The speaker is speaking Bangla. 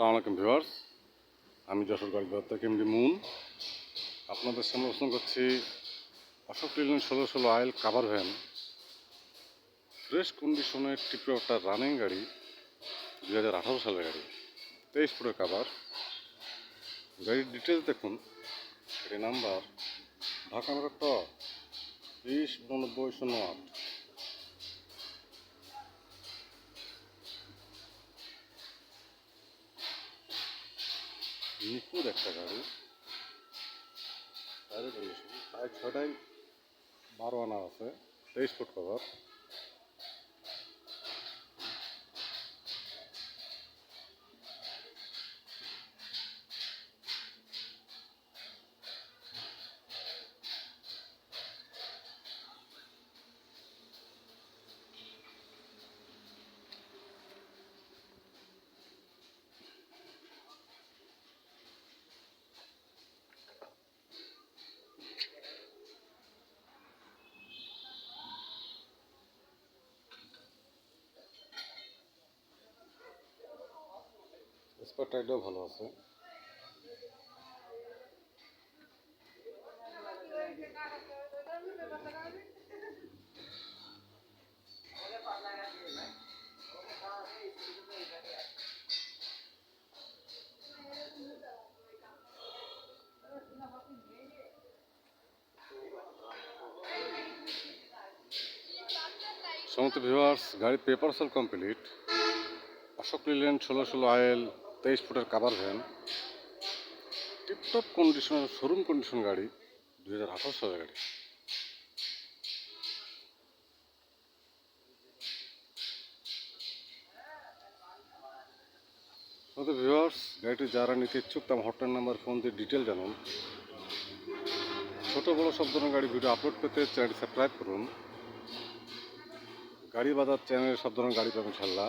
আসসালামু আলাইকুম ভিউয়ার্স। আমি যশোর গাড়িঘর থেকে এমডি মুন। আপনাদের সামনে প্রশ্ন করছি অশোক লিলেন ষোলো ষোলো আইল কাভার ভ্যান। ফ্রেশ কন্ডিশনের টিপে একটা রানিং গাড়ি, দুই হাজার আঠারো সালের গাড়ি, তেইশ ফুটের কাভার। গাড়ির ডিটেলস দেখুন। গাড়ি নাম্বার, ঢাকা নগর ট, বিশ উননব্বই শূন্য আট। নিখুঁত একটা গাড়ি টায়ারের টায়ার ছটাই বারো আনা আছে তেইশ ফুট কভার স্পট টাইডও ভালো আছে। সমস্ত ভিউয়ার্স গাড়ির paper sell complete Ashok Leyland ষোলো ষোলো আয়েল তেইশ ফুটের কাভার ভ্যান টিপটপ কন্ডিশনের শোরুম কন্ডিশন গাড়ি, দুই হাজার আঠারো সালের গাড়ি। ভিউয়ার্স গাড়িটি যারা নিতে ইচ্ছুক তার হটলাইন নাম্বার ফোন দিয়ে ডিটেল জানুন। ছোটো বড়ো সব ধরনের গাড়ি ভিডিও আপলোড পেতে চ্যানেলটি সাবস্ক্রাইব করুন। গাড়ি বাজার চ্যানেলে সব ধরনের গাড়ি পাবেন ইনশাল্লাহ